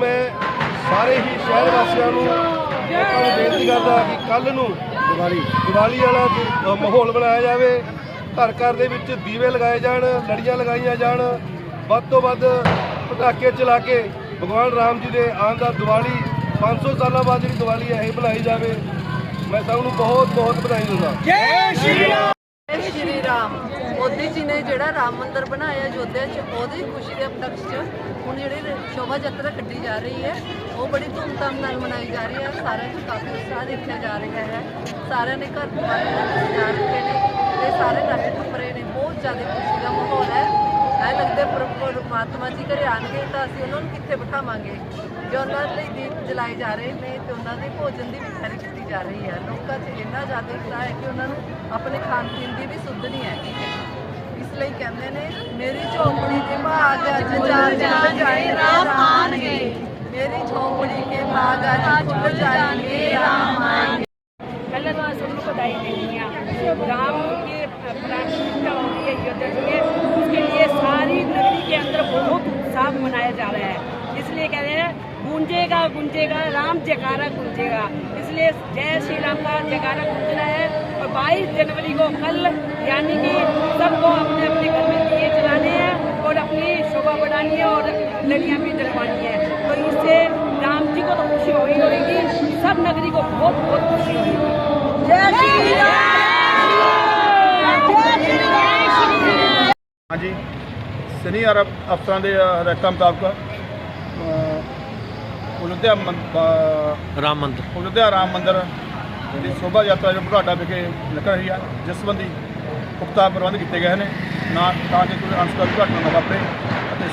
ਸਾਰੇ ਹੀ ਸ਼ਹਿਰ ਵਾਸੀਆਂ ਨੂੰ ਲੋਕਾਂ ਨੂੰ ਬੇਨਤੀ ਕਰਦਾ ਕਿ ਕੱਲ ਨੂੰ ਦੀਵਾਲੀ। ਦੀਵਾਲੀ ਵਾਲਾ ਮਾਹੌਲ ਬਣਾਇਆ ਜਾਵੇ। ਘਰ ਘਰ ਦੇ ਵਿੱਚ ਦੀਵੇ ਲਗਾਏ ਜਾਣ ਲੜੀਆਂ ਲਗਾਈਆਂ ਜਾਣ। ਵੱਧ ਤੋਂ ਵੱਧ ਪਟਾਕੇ ਚਲਾ ਕੇ ਭਗਵਾਨ ਰਾਮ ਜੀ ਦੇ ਆਉਣ ਦਾ ਦੀਵਾਲੀ 500 ਸਾਲਾਂ ਬਾਅਦ ਜਿਹੜੀ ਦੀਵਾਲੀ ਹੈ ਇਹ ਬਣਾਈ ਜਾਵੇ। ਮੈਂ ਸਭ ਨੂੰ ਬਹੁਤ ਬਹੁਤ ਵਧਾਈ ਦਿੰਦਾ। ਜੈ ਸ਼੍ਰੀ ਰਾਮ। ਮੋਦੀ ਜੀ ਨੇ ਜਿਹੜਾ ਰਾਮ ਮੰਦਿਰ ਬਣਾਇਆ ਅਯੋਧਿਆ 'ਚ, ਉਹਦੀ ਖੁਸ਼ੀ ਦੇ ਉਪਲਕਸ਼ 'ਚ ਹੁਣ ਜਿਹੜੀ ਸ਼ੋਭਾ ਯਾਤਰਾ ਕੱਢੀ ਜਾ ਰਹੀ ਹੈ, ਉਹ ਬੜੀ ਧੂਮਧਾਮ ਨਾਲ ਮਨਾਈ ਜਾ ਰਹੀ ਹੈ। ਸਾਰਿਆਂ ਨੂੰ ਕਾਫੀ ਉਤਸ਼ਾਹ ਦੇਖਿਆ ਜਾ ਰਿਹਾ ਹੈ। ਸਾਰਿਆਂ ਨੇ ਘਰ ਦੁਆਰ ਸਜਾ ਰੱਖੇ ਨੇ, ਤੇ ਸਾਰੇ ਨੱਚ ਟੱਪ ਰਹੇ ਨੇ, ਬਹੁਤ ਜ਼ਿਆਦਾ ਖੁਸ਼ੀ ਦਾ ਮਾਹੌਲ ਹੈ। ਪਰ- ਜੀ ਘਰੇ ਆਣਗੇ ਤਾਂ ਅਸੀਂ ਉਹਨਾਂ ਨੂੰ ਕਿੱਥੇ ਬਿਠਾਵਾਂਗੇ? ਜੋ ਉਹਨਾਂ ਲਈ ਦੀਪ ਜਲਾਏ ਜਾ ਰਹੇ ਨੇ ਤੇ ਉਹਨਾਂ ਦੇ ਭੋਜਨ ਦੀ ਵੀ ਕੀਤੀ ਜਾ ਰਹੀ ਹੈ ਲੋਕਾਂ 'ਚ ਇੰਨਾ ਜ਼ਿਆਦਾ ਉਤਸ਼ਾਹ ਹੈ ਕਿ ਉਹਨਾਂ ਨੂੰ ਆਪਣੇ ਖਾਣ ਪੀਣ ਦੀ ਵੀ ਸੁੱਧ ਨਹੀਂ ਹੈਗੀ ਇਸ ਲਈ ਕਹਿੰਦੇ ਨੇ, ਮੇਰੀ ਝੋਪੜੀ ਦੇ ਬਾਗ ਅੱਜ ਚਾਰ ਚਾਰ ਰਾਮ ਆਣਗੇ ਮੇਰੀ ਝੋਪੜੀ ਕੇ ਬਾਗ ਅੱਜ ਜਾਣਗੇ। राम की प्रतिष्ठा हो रही है जी में उसके लिए सारी नगरी के अंदर बहुत उत्साह मनाया जा रहा है। इसलिए कह रहे हैं, गूंजेगा गूंजेगा, राम जयकारा गूंजेगा। इसलिए जय श्री राम का जयकारा गूंजना है और 22 जनवरी को कल, यानी कि सबको अपने अपने घर में दिए जलाने हैं और अपनी शोभा बढ़ानी है और लड़ियाँ भी जलवानी है। तो इससे राम जी को तो खुशी हो ही होगी, सब नगरी को बहुत बहुत खुशी होगी। ਹਾਂਜੀ। ਸਨੀ ਅਰਬ ਅਫਸਰਾਂ ਦੇ ਹਦਾਇਤਾਂ ਮੁਤਾਬਕ ਅ, ਰਾਮ ਮੰਦਰ। ਅਯੁੱਧਿਆ ਰਾਮ ਮੰਦਿਰ ਦੀ ਸ਼ੋਭਾ ਯਾਤਰਾ ਜੋ ਬੁਢਾਡਾ ਵਿਖੇ ਨਿਕਲ ਰਹੀ ਹੈ ਜਿਸ ਸੰਬੰਧੀ ਪੁਖਤਾ ਪ੍ਰਬੰਧ ਕੀਤੇ ਗਏ ਨੇ। ਨਾ ਤਾਂ ਕਿ ਕੋਈ ਅਨਸਕਾਰ ਘਟਨਾ ਨਾ ਵਾਪਰੇ ਅਤੇ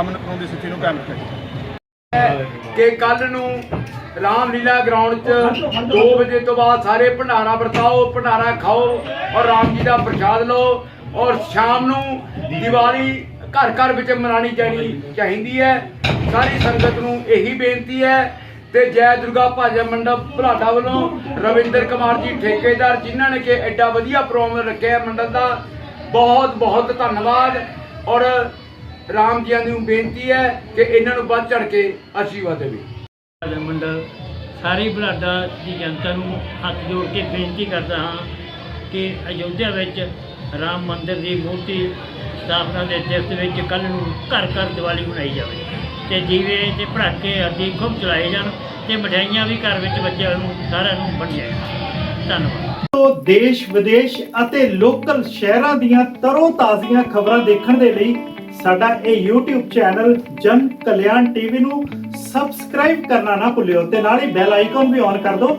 ਅਮਨ ਕਾਨੂੰਨ ਦੀ ਸਥਿਤੀ ਨੂੰ ਕਾਇਮ ਜਾਵੇ ਕਿ ਕੱਲ ਨੂੰ ਰਾਮਲੀਲਾ ਗਰਾਊਂਡ 'ਚ 2 ਵਜੇ ਤੋਂ ਬਾਅਦ ਸਾਰੇ ਭੰਡਾਰਾ ਵਰਤਾਓ ਭੰਡਾਰਾ ਖਾਓ ਔਰ ਰਾਮ ਜੀ ਦਾ ਪ੍ਰਸ਼ਾਦ ਲਓ। ਔਰ ਸ਼ਾਮ ਨੂੰ ਦੀਵਾਲੀ ਘਰ ਘਰ ਵਿੱਚ ਮਨਾਣੀ ਜਾਣੀ ਚਾਹੀਦੀ ਹੈ। ਸਾਰੀ ਸੰਗਤ ਨੂੰ ਇਹੀ ਬੇਨਤੀ ਹੈ ਤੇ ਜੈ ਦੁਰਗਾ ਭਜਨ ਮੰਡਪ ਭਲਾਡਾ ਵੱਲੋਂ ਰਵਿੰਦਰ ਕੁਮਾਰ ਜੀ ਠੇਕੇਦਾਰ ਜਿਨ੍ਹਾਂ ਨੇ ਕਿ ਐਡਾ ਵਧੀਆ ਪ੍ਰੋਗਰਾਮ ਰੱਖਿਆ ਮੰਡਲ ਦਾ, ਬਹੁਤ ਬਹੁਤ ਧੰਨਵਾਦ। ਔਰ ਰਾਮ ਜੀ ਨੂੰ ਬੇਨਤੀ ਹੈ ਕਿ ਇਹਨਾਂ ਨੂੰ ਵੱਧ ਚੜ ਕੇ ਆਸ਼ੀਰਵਾਦ ਦੇਵੇ। ਭਜਨ ਮੰਡਲ ਸਾਰੀ ਬਲਾਡਾ ਦੀ ਜਨਤਾ ਨੂੰ ਹੱਥ ਜੋੜ ਕੇ ਬੇਨਤੀ ਕਰਦਾ ਹਾਂ ਕਿ ਅਯੋਧਿਆ ਵਿੱਚ ਰਾਮ ਮੰਦਿਰ ਦੀ ਮੂਰਤੀ ਸਥਾਪਨਾ ਦੇ ਦਿਵਸ ਵਿੱਚ ਕੱਲ ਨੂੰ ਘਰ ਘਰ ਦੀਵਾਲੀ ਮਨਾਈ ਜਾਵੇ ਤੇ ਦੀਵੇ ਤੇ ਪੜਾਕੇ ਆਦਿ ਖੂਬ ਚਲਾਏ ਜਾਣ ਤੇ ਮਠਿਆਈਆਂ ਵੀ ਘਰ ਵਿੱਚ ਬੱਚਿਆਂ ਨੂੰ ਸਾਰਿਆਂ ਨੂੰ ਵੰਡੀਆਂ ਧੰਨਵਾਦ। ਤੋਂ ਦੇਸ਼, ਵਿਦੇਸ਼ ਅਤੇ ਲੋਕਲ ਸ਼ਹਿਰਾਂ ਦੀਆਂ ਤਰੋ ਤਾਜ਼ੀਆਂ ਖਬਰਾਂ ਦੇਖਣ ਦੇ ਲਈ ਸਾਡਾ ਇਹ YouTube ਚੈਨਲ ਜਨ ਕਲਿਆਣ ਟੀਵੀ ਨੂੰ ਸਬਸਕ੍ਰਾਈਬ ਕਰਨਾ ਨਾ ਭੁੱਲਿਓ ਤੇ ਨਾਲ ਹੀ ਬੈਲ ਆਈਕਨ ਵੀ ਔਨ ਕਰ ਦਿਓ